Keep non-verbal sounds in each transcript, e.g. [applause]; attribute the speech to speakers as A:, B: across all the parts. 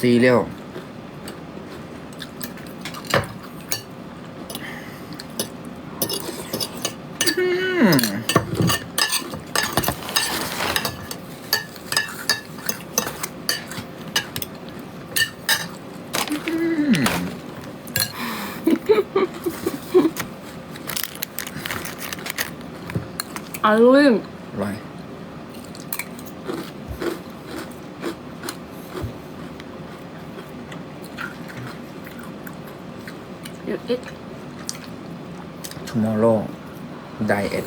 A: ซีเรียลอืม
B: อร่อย
A: อร่อย
B: You eat
A: tomorrow diet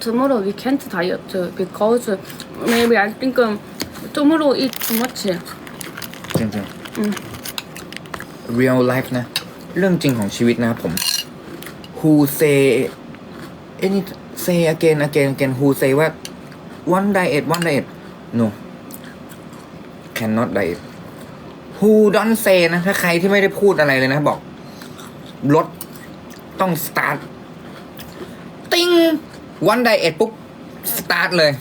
B: tomorrow we can't diet because maybe I think um, tomorrow eat too much.
A: จริงๆ real life นะ เรื่องจริงของชีวิตนะครับผม who say เอ้นี่ say again again again who say ว่า one diet one diet no cannot diet who don't say นะ ถ้าใครที่ไม่ได้พูดอะไรเลยนะบอก รถต้อง start ติ้ง one diet ปุ๊บ start เลย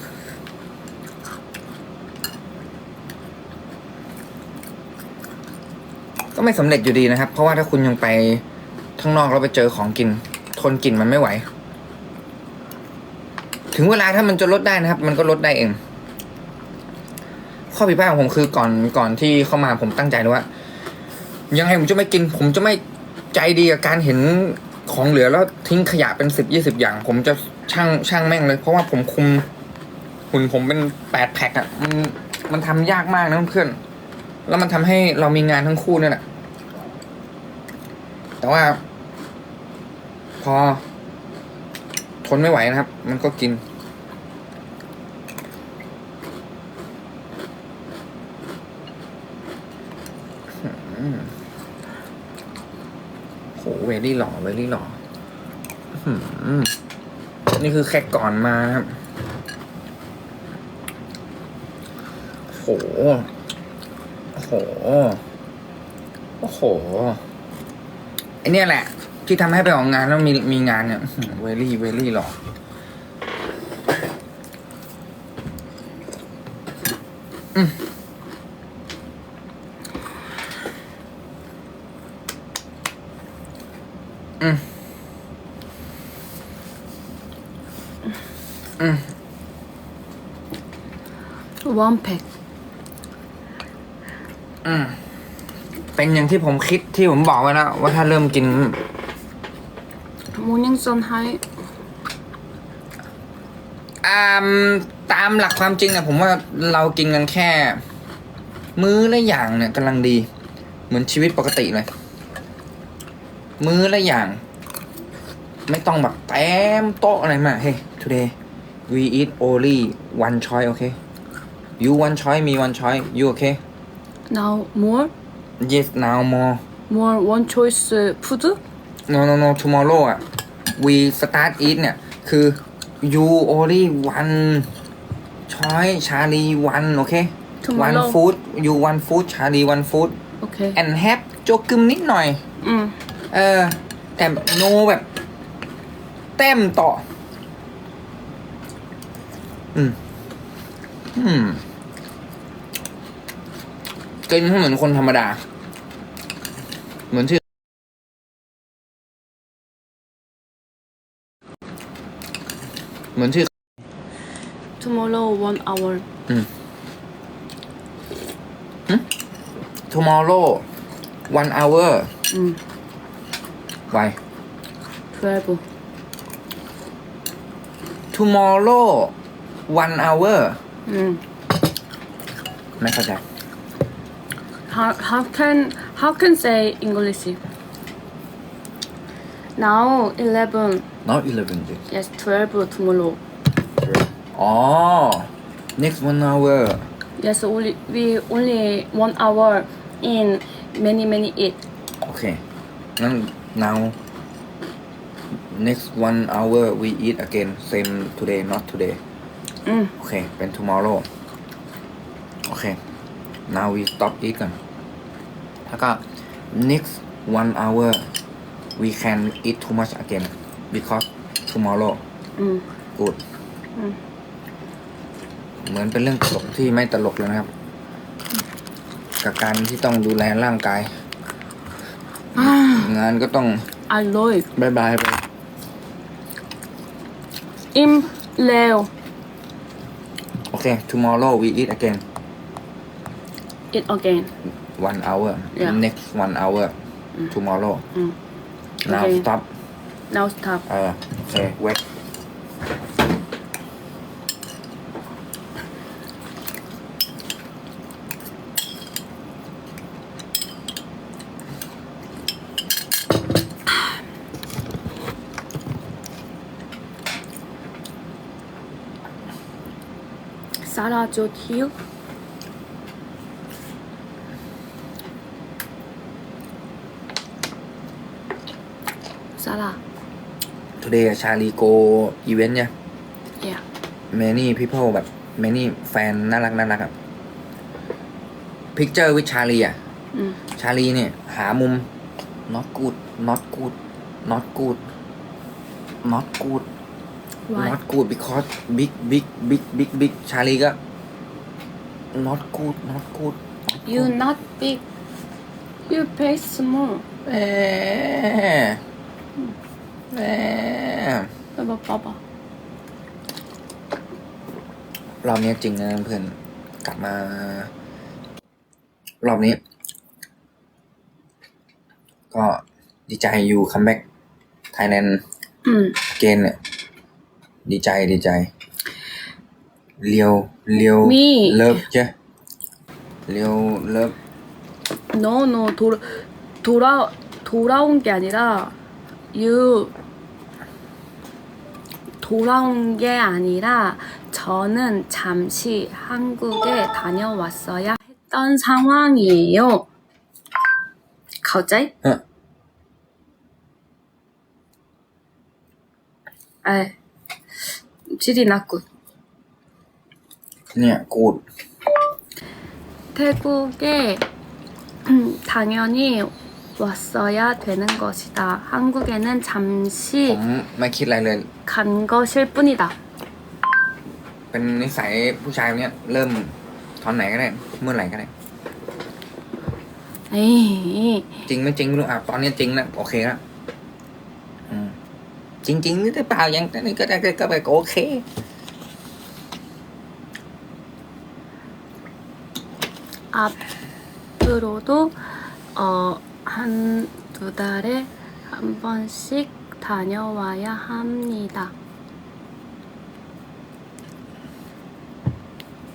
A: ก็ไม่สำเร็จอยู่ดีนะครับ เพราะว่าถ้าคุณยังไปข้างนอกแล้วไปเจอของกิน ทนกลิ่นมันไม่ไหว ถึงเวลาถ้ามันจะลดได้นะครับ มันก็ลดได้เอง ข้อผิดพลาดของผมคือก่อนก่อนที่เข้ามาผมตั้งใจเลยว่า ยังไงผมจะไม่กิน ผมจะไม่ ใจดีกับการเห็นของเหลือแล้วทิ้งขยะเป็นสิบยี่สิบอย่าง ผมจะช่างช่างแม่งเลย เพราะว่าผมคุมหุ่นผมเป็นแปดแพ็คอะมันมันทำยากมากนะเพื่อนแล้วมันทำให้เรามีงานทั้งคู่เนี่ยแหละแต่ว่า พอ ทนไม่ไหวนะครับ มันก็กิน อืมโห เวลี่หล่อเวลี่หล่อนี่คือแค่ก่อนมาครับ โห โห โอ้โห ไอเนี่ยแหละ ที่ทำให้ไปออกงานแล้วมีมีงานเนี่ยเวลี่เวลี่หรออืมอืม
B: One pack.
A: อืมเป็นอย่างที่ผมคิดที่ผมบอกไว้แล้วว่าถ้าเริ่มกิน
B: Morning sun high.
A: อ่าตามหลักความจริงอะผมว่าเรากินกันแค่ มื้อละอย่างเนี่ยกำลังดี เหมือนชีวิตปกติเลย มื้อละอย่าง ไม่ต้องแบบเต็มโต๊ะอะไรมาก Hey today we eat only one choice okay you one choice me one choice you okay
B: Now more,
A: yes now more
B: more one choice uh, food.
A: no no no tomorrow อะ we start eat เนี่ย คือ you only one choice ชาลี one โอเค one
B: Tomorrow.
A: food you one food ชาลี one food
B: Okay.
A: and have โจกึมนิดหน่อย
B: Mm.
A: เออแต่ no แบบเต็มต่อ อืม อืม กินให้เหมือนคนธรรมดา เหมือนที่เหมือนที่
B: Tomorrow one hour.
A: tomorrow one hour
B: Mm.
A: why
B: Twelve.
A: tomorrow one hour
B: Mm.
A: ไม่เข้าใจ
B: how, how can how can say English? Now eleven.
A: Now 11.
B: Yes, twelve tomorrow.
A: Oh, next one hour.
B: Yes, only we only one hour in many many
A: eight. Okay. Then now, next one hour we eat again. Same today, not today.
B: Mm.
A: Okay, then tomorrow. Okay. Now we stop eating. แล้วก็ next one hour we can eat too much again because tomorrow
B: Mm.
A: good
B: อืม
A: เหมือนเป็นเรื่องตลกที่ไม่ตลกเลยนะครับ กับการที่ต้องดูแลร่างกาย
B: 아,
A: งานก็ต้อง
B: I love
A: บายบายไป
B: im leo
A: โอเค tomorrow we eat again
B: it again
A: one hour
B: Yeah.
A: next one hour tomorrow
B: อืม
A: now
B: Okay.
A: stop
B: now stop
A: เออโอเค wait
B: Sarah Jo Hill
A: today ชาลีโกอีเวนต์เนี่ย
B: yeah
A: many people แบบ many แฟนน่ารักน่ารักอะ picture with ชาลีอะ
B: อืม
A: ชาลีเนี่ย หามุม not good not good not good not good
B: why
A: not good because big big big big big ชาลีก็ not good not good not
B: you
A: good.
B: not big you face small
A: แหมแหม
B: 봐봐 봐봐
A: รอบนี้จริงนะเพื่อนกลับมา รอบนี้ ก็ดีใจอยู่คัมแบ็กไทยแลนด์
B: 음
A: เกนเนี่ย ดีใจดีใจเลียวเลียว
B: มี
A: เลิฟเจ้เลียวเลิฟ
B: no no 돌아 돌아 돌아온 게 아니라 유 돌아온 게 아니라 저는 잠시 한국에 다녀왔어야 했던 상황이에요.
A: 가오짜이? 응.
B: 에, 질이 났군.
A: 네, 아, 곧.
B: 태국에 음, 당연히 왔어야 되는 것이다. 한국에는
A: ผ
B: 잠시
A: มไม่คิดอะไรเลย
B: 간 것일 뿐이다.
A: เป็นนิสัยผู้ชายคนเนี้ยเริ่มตอนไหนก็ได้ เมื่อไหร่ก็ได้
B: 에이,
A: จริงไม่จริงไม่รู้อ่ะตอนนี้จริงแล้วโอเคแล้วอืมจริงจริงหรือเปล่ายังแต่นี่ก็ได้ก็ก็ไปก็โอเค
B: 앞으로도 어, 한 두 달에 한 번씩 다녀와야 합니다.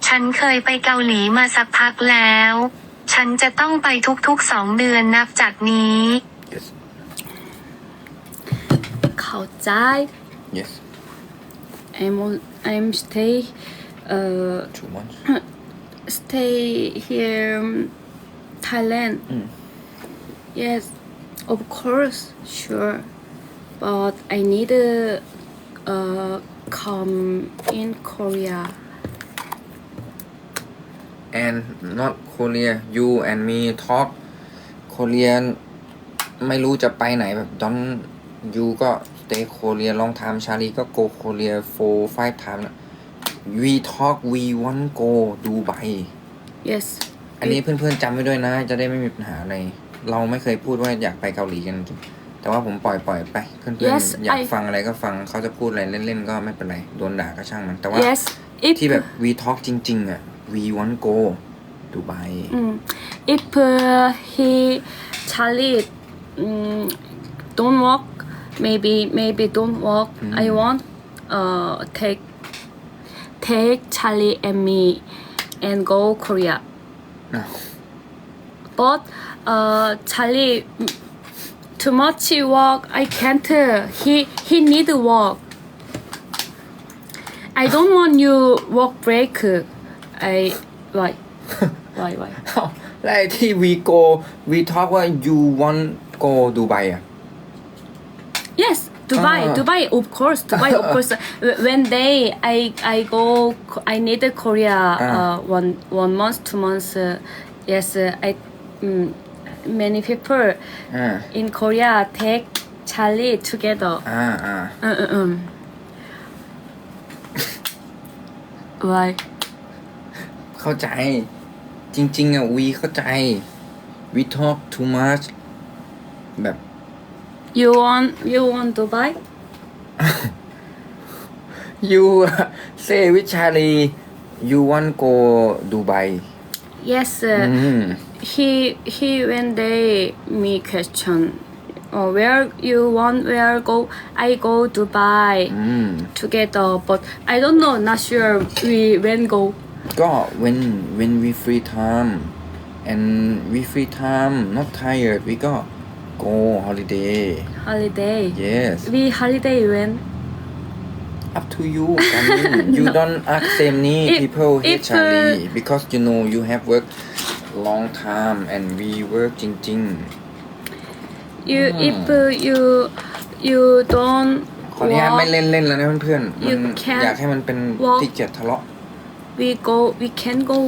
C: ฉันเคยไปเกาหลีมาสักพักแล้ว ฉันจะต้องไปทุกๆสองเดือนนับจากนี้
A: yes
B: 가오짜이,
A: yes
B: I'm, on, I'm stay, uh,
A: too much
B: stay here, um, Thailand.
A: Mm.
B: Yes, of course, sure. But I need to uh, come in Korea.
A: and not Korea you and me talk Korean ไม่รู้จะไปไหนแบบ don't you ก็ stay Korea long time ชาลีก็ go Korea four five time นะ we talk we want go Dubai
B: Yes.
A: อันนี้เพื่อนๆจำไว้ด้วยนะ จะได้ไม่มีปัญหาอะไร เราไม่เคยพูดว่าอยากไปเกาหลีกันจริงแต่ว่าผมปล่อยปล่อยไปเพื่อน
B: Yes,
A: ๆอยาก
B: I-
A: ฟังอะไรก็ฟังเขาจะพูดอะไรเล่นๆก็ไม่เป็นไรโดนด่าก็ช่างมันแต่ว่า
B: Yes. If
A: ที่แบบ we talk จริงๆ อะ we want go Dubai
B: mm, if uh, he Charlie mm, don't work, maybe maybe don't work. I want uh take take Charlie and me and go Korea.
A: อ้าว
B: But uh Charlie mm, too much work. I can't. uh, He he need work. I don't want you work break. I why [laughs] why why.
A: อ้าวแล้วไอ้ที่ we go we talk ว่า you want go Dubai อ่ะ
B: Yes, Dubai,
A: Ah.
B: Dubai, of course, Dubai, of course. [laughs] Wh- When they, I, I go, I need Korea,
A: Ah.
B: uh, one, one month, two months. Uh, yes, uh, I, mm, many people
A: อ่า
B: in Korea take Charlie together.
A: อ่าอ่า
B: Uh, uh, um. Why?
A: เข้าใจ จริง ๆ อะวีเข้าใจ we talk too much แบบ
B: You want you want Dubai?
A: you say with Charlie you want go Dubai
B: Yes. Uh,
A: อืม
B: he he when they me question oh, where you want where go I go Dubai
A: mm.
B: together but I don't know not sure we when go.
A: ก็ when when we free time and we free time not tired we go go holiday.
B: Holiday?
A: Yes.
B: We holiday when?
A: Up to you I mean, [laughs] you no. don't ask them need people here
B: Charlie uh,
A: because you know you have worked long time and we work จริง
B: you if uh, you you don't
A: ๆขออนุญาต
B: walk,
A: ไม่เล่นเล่นแล้วนะเพื่อนๆมัน
B: You can
A: อยากให้มันเป็น
B: walk
A: ที่เกียจทะเลาะ
B: we go we can go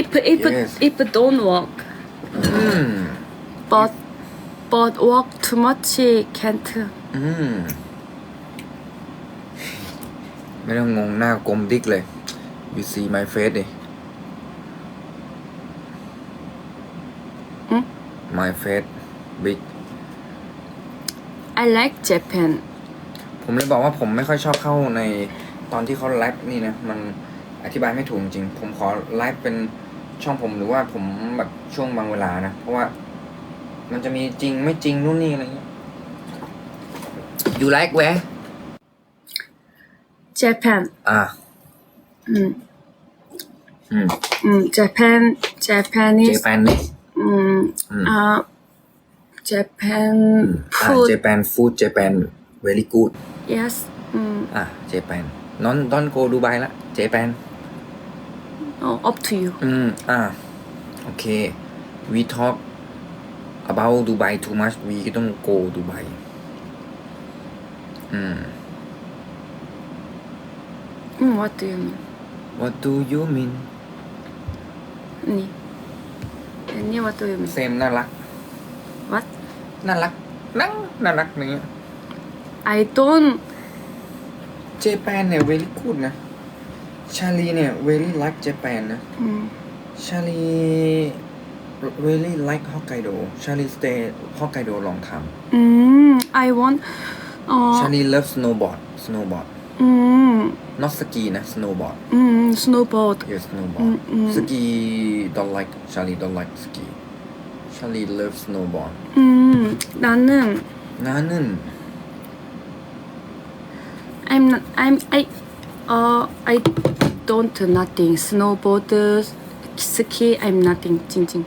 B: if if
A: Yes.
B: if don't walk
A: อืม
B: but but walk too much can't
A: อืม ไม่ต้องงงหน้ากลมดิกเลย you see my face ดิ
B: อืม
A: my face big
B: I like Japan
A: ผมเลยบอกว่าผมไม่ค่อยชอบเข้าในตอนที่เขาไลฟ์นี่นะ มันอธิบายไม่ถูกจริง ผมขอไลฟ์เป็นช่องผมหรือว่าผมแบบช่วงบางเวลานะ เพราะว่ามันจะมีจริงไม่จริงนู่นนี่อะไรเงี้ย you like where
B: Japan
A: อ่า
B: mm,
A: อืม
B: mm, Japan
A: เจ
B: Japanese
A: แปนนี่
B: mm,
A: Mm.
B: uh, Japan
A: อ่า
B: food
A: เจแปนฟู้ดเจแปน very good
B: yes mm,
A: อะเจแปนนอนดอนโกดูไบละเจแปน
B: oh, up to you
A: อืม อ่าโอเค we talk about Dubai too much we ก็ต้อง go Dubai อืม
B: mm, what do you mean
A: what do you mean
B: ni ni what do you mean
A: เซมน่ารัก
B: what
A: น่ารักนั่งน่ารักอย่างเงี้ย
B: I don't
A: เจแปนเนี่ย very good นะชาลีเนี่ย very like Japan นะ
B: mm,
A: ชาลี really like Hokkaido ชาลี stay Hokkaido long time
B: mm, I want
A: ชา
B: uh,
A: ลี love snowboard snowboard
B: mm,
A: not ski น ะ snowboard
B: mm, snowboard
A: yes snowboard
B: อืมอืม
A: ski don't like Charlie don't like ski Charlie love snowboard
B: mm, 나는
A: 나는
B: I'm not, I'm I uh I don't do nothing snowboard ski I'm nothing จริง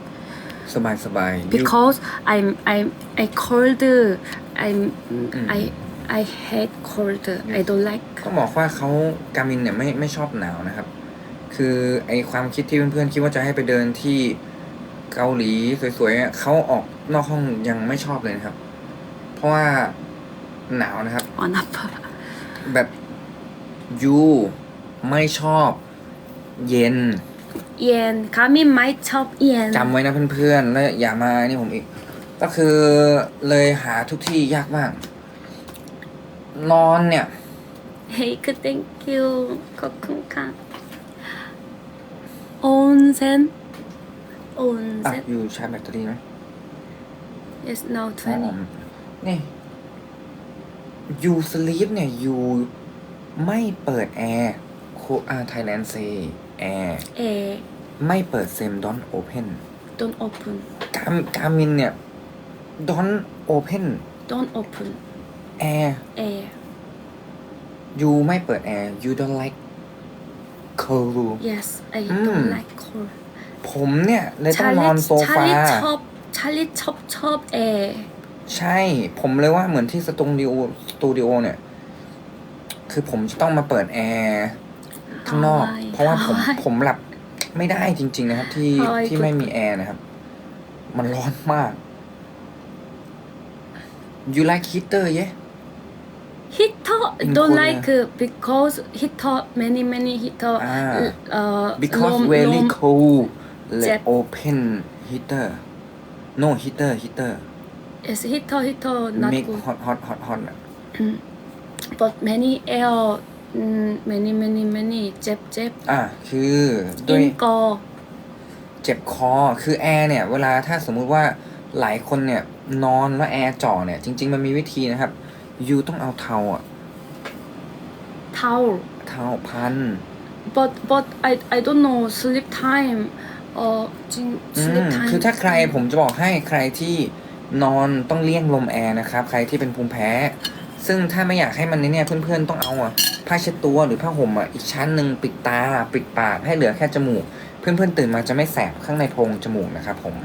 A: สบายสบาย
B: ๆ because I'm I'm I cold I'm I I hate cold I don't like
A: เขาบอกว่าเขากามินเนี่ยไม่ไม่ชอบหนาวนะครับ คือไอความคิดที่เพื่อนๆคิดว่าจะให้ไปเดินที่เกาหลีสวยๆเขาออกนอกห้องยังไม่ชอบเลยนะครับ เพราะว่าหนาวนะครับ
B: อนับ
A: แบบยูไม่ชอบ เย็น
B: เย็นคามินไม่ชอบเย็น
A: จำไว้นะเพื่อนๆ แล้วอย่ามานี่ผมอีก ก็คือเลยหาทุกที่ยากมาก นอนเนี่ย
B: 헤이크 땡큐 코쿤카 온센
A: อ่ะ
B: 온센
A: อยู่ชาร์จแบตเตอรี่ไหม
B: yes no
A: อ๋อ
B: 20
A: นี่ยูสลีปเนี่ยยูไม่เปิดแอร์โคอาไทยแลนด์เซแอร์
B: 에
A: ไม่เปิดเซมดอนโอเพน
B: don't open
A: กามกามินเนี่ยดอนโอเพน
B: don't open
A: แอร์
B: air
A: you ไม่เปิดแอร์ you don't like cold
B: yes I don't like cold
A: ผมเนี่ยเลยต้องนอนโซฟา
B: ชอบชาลิชอบชอบแอร์
A: ใช่ ผมเลยว่าเหมือนที่สตูดิโอสตูดิโอเนี่ย คือผมจะต้องมาเปิดแอร์ข้างนอก เพราะว่าผมผมหลับไม่ได้จริง ๆ นะครับ ที่ที่ไม่มีแอร์นะครับ มันร้อนมาก you like heater yeah Hito
B: don't like uh, because hito many many hito
A: Ah.
B: uh,
A: because
B: lom-
A: very
B: lom-
A: cold let
B: Jap-
A: open heater no heater heater
B: Yes, hito hito not
A: make
B: good.
A: hot hot hot hot
B: But many L mm, many many many เจ็บเจ็บ
A: อะคือด้วย
B: in go
A: เจ็บคอ คือแอร์เนี่ย เวลาถ้าสมมุติว่าหลายคนเนี่ยนอนแล้วแอร์จ่อเนี่ย จริง ๆ มันมีวิธีนะครับ ยูต้องเอาเทาอะ
B: towel
A: เทาพัน
B: but but I I don't know sleep time uh จริง
A: อื
B: sleep
A: ม
B: time
A: คือถ้าใครผมจะบอกให้ใครที่นอนต้องเลี่ยงลมแอร์นะครับ ใครที่เป็นภูมิแพ้ ซึ่งถ้าไม่อยากให้มันเนี่ยเพื่อนๆต้องเอาอะผ้าเช็ดตัวหรือผ้าห่มอะอีกชั้นหนึ่งปิดตา ปิดปากให้เหลือแค่จมูก เพื่อนๆตื่นมาจะไม่แสบข้างในโพรงจมูกนะครับผม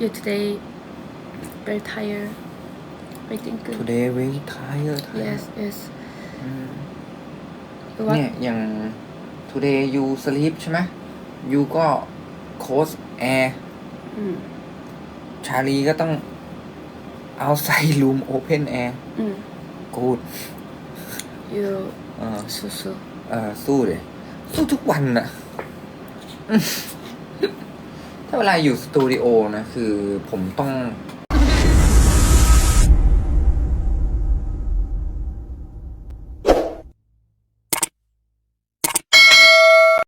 B: you today very tired I think good
A: today very tired
B: yes yes
A: อืม
B: you what
A: เนี่ยอย่าง today you sleep ใช่ไหม you ก็ close air
B: อืม
A: ชาลีก็ต้อง outside room open air
B: อืม
A: good
B: you
A: เออ
B: สู้
A: เออสู้เลยสู้ทุกวันอะอืมถ้าเวลาอยู่สตูดิโอนะ คือผมต้อง